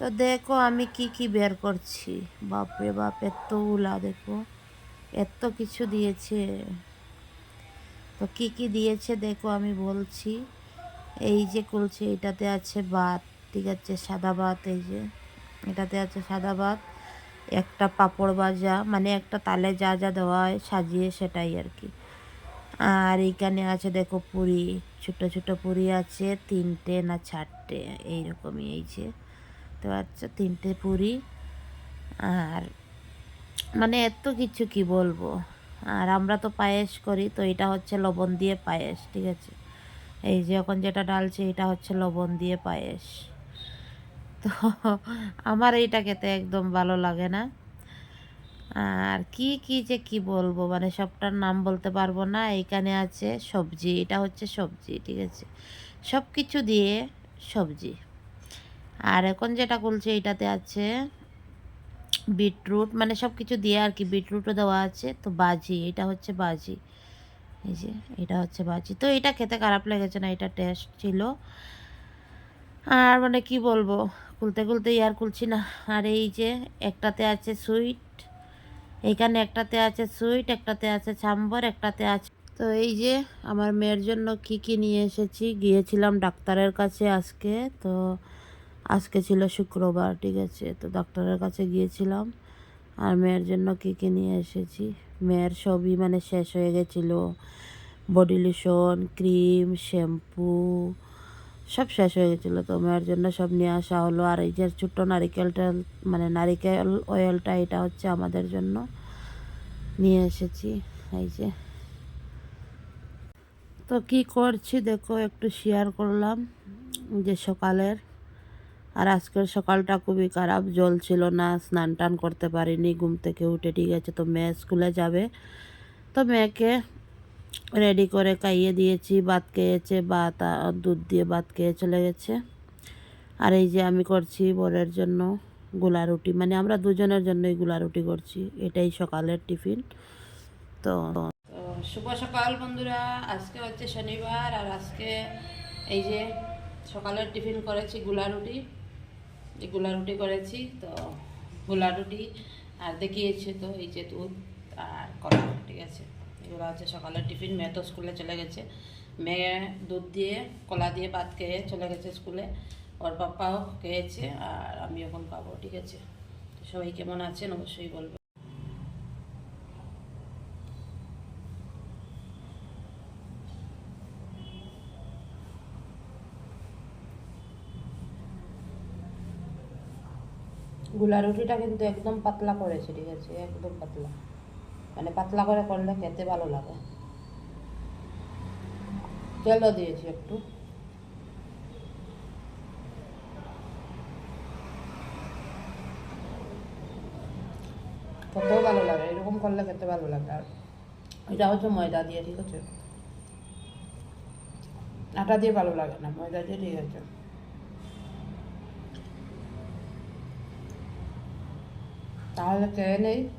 তো দেখো আমি কি কি বের করছি। বাপরে বাপ এতগুলা দেখো। এত কিছু দিয়েছে। তো কি কি দিয়েছে দেখো, আমি বলছি। এই যে করছে এটাতে আছে ভাত, ঠিক আছে, সাদা ভাত, এই যে। এটাতে আছে সাদা ভাত, একটা পাঁপড় ভাজা মানে একটা তালে যা যা দেওয়া হয় সাজিয়ে সেটাই আর কি। আর এইখানে আছে দেখো পুরি, ছোট ছোট পুরি আছে, তিনটে না চারটে, এইরকমই, এই যে। তো আচ্ছা তিনটে পুরি। আর মানে এত কিছু কি বলব? আর আমরা তো পায়েস করি, তো এটা হচ্ছে লবণ দিয়ে পায়েস, ঠিক আছে? এই যে এখন যেটা ডালছে, এটা হচ্ছে লবণ দিয়ে পায়েস। তো আমার এইটা খেতে একদম ভালো লাগে না। আর কি কি যে কি বলব? মানে সবটার নাম বলতে পারব না, এইখানে আছে সবজি, এটা হচ্ছে সবজি, ঠিক আছে? সব কিছু দিয়ে সবজি। আর এখন যেটা বলছে এটাতে আছে বিটরুট মানে সব কিছু দিয়ে আর কি বিটরুটও দেওয়া আছে। তো বাজি, এটা হচ্ছে বাজি। এই যে, এটা হচ্ছে বাজি। তো এটা খেতে খারাপ লেগেছে না, এটা টেস্ট ছিল। আর মানে কি বলব, খুলতে খুলতে আর খুলছি না। আর এই যে, একটাতে আছে সুইট এইখানে একটাতে আছে সুইট একটাতে আছে ছাম্বর একটাতে আছে। তো এই যে, আমার মেয়ের জন্য কি কি নিয়ে এসেছি, গিয়েছিলাম ডাক্তারের কাছে আজকে। তো আজকে ছিল শুক্রবার, ঠিক আছে? তো ডাক্তারের কাছে গিয়েছিলাম আর মেয়ের জন্য কী কী নিয়ে এসেছি? মেয়ের সবই মানে শেষ হয়ে গেছিল। বডি লোশন ক্রিম শ্যাম্পু সব শেষ হয়ে গেছিল। তো মেয়ের জন্য সব নিয়ে আসা হলো। আর এই যে ছোট্ট নারিকেলটা মানে নারিকেল অয়েলটা এটা হচ্ছে আমাদের জন্য নিয়ে এসেছি। এই যে। তো কি করছি দেখো, একটু শেয়ার করলাম যে সকালের আর আজকের সকালটা খুবই খারাপ, জল ছিল না, স্নান টান করতে পারিনি, ঘুম থেকে উঠে ঠিক আছে, তো মেয়ে স্কুলে যাবে। তো মেয়েকে রেডি করে খাইয়ে দিয়েছি, ভাত খেয়েছে, ভাত দুধ দিয়ে ভাত খেয়ে চলে গেছে। আর এই যে আমি করছি বরের জন্য গোলা রুটি মানে আমরা দুজনের জন্যই গোলা রুটি করছি, এটাই সকালের টিফিন। তো শুভ সকাল বন্ধুরা, আজকে হচ্ছে শনিবার, আর আজকে এই যে সকালের টিফিন করেছি গোলা রুটি। এই গোলা রুটি করেছি, তো গোলা রুটি আর দেখিয়েছে তো এই যে দুধ আর কলা, ঠিক আছে? এগুলো হচ্ছে সকালের টিফিন মেয়ে তো স্কুলে চলে গেছে। মেয়ে দুধ দিয়ে, কলা দিয়ে ভাত খেয়ে চলে গেছে স্কুলে। ওর পাপ্পাও খেয়েছে আর আমি এখন খাব, ঠিক আছে? সবাই কেমন আছেন? অবশ্যই বলব গুলা রুটিটা কিন্তু একদম পাতলা করেছে, ঠিক আছে? একদম পাতলা। মানে পাতলা করে করলে খেতে ভালো লাগে। তেলও দিয়েছি একটু। খেতেও ভালো লাগে, এরকম করলে খেতে ভালো লাগে। আর এটা হচ্ছে ময়দা দিয়ে, ঠিক আছে? আটা দিয়ে ভালো লাগে না, ময়দা দিয়ে, ঠিক আছে? tá ok né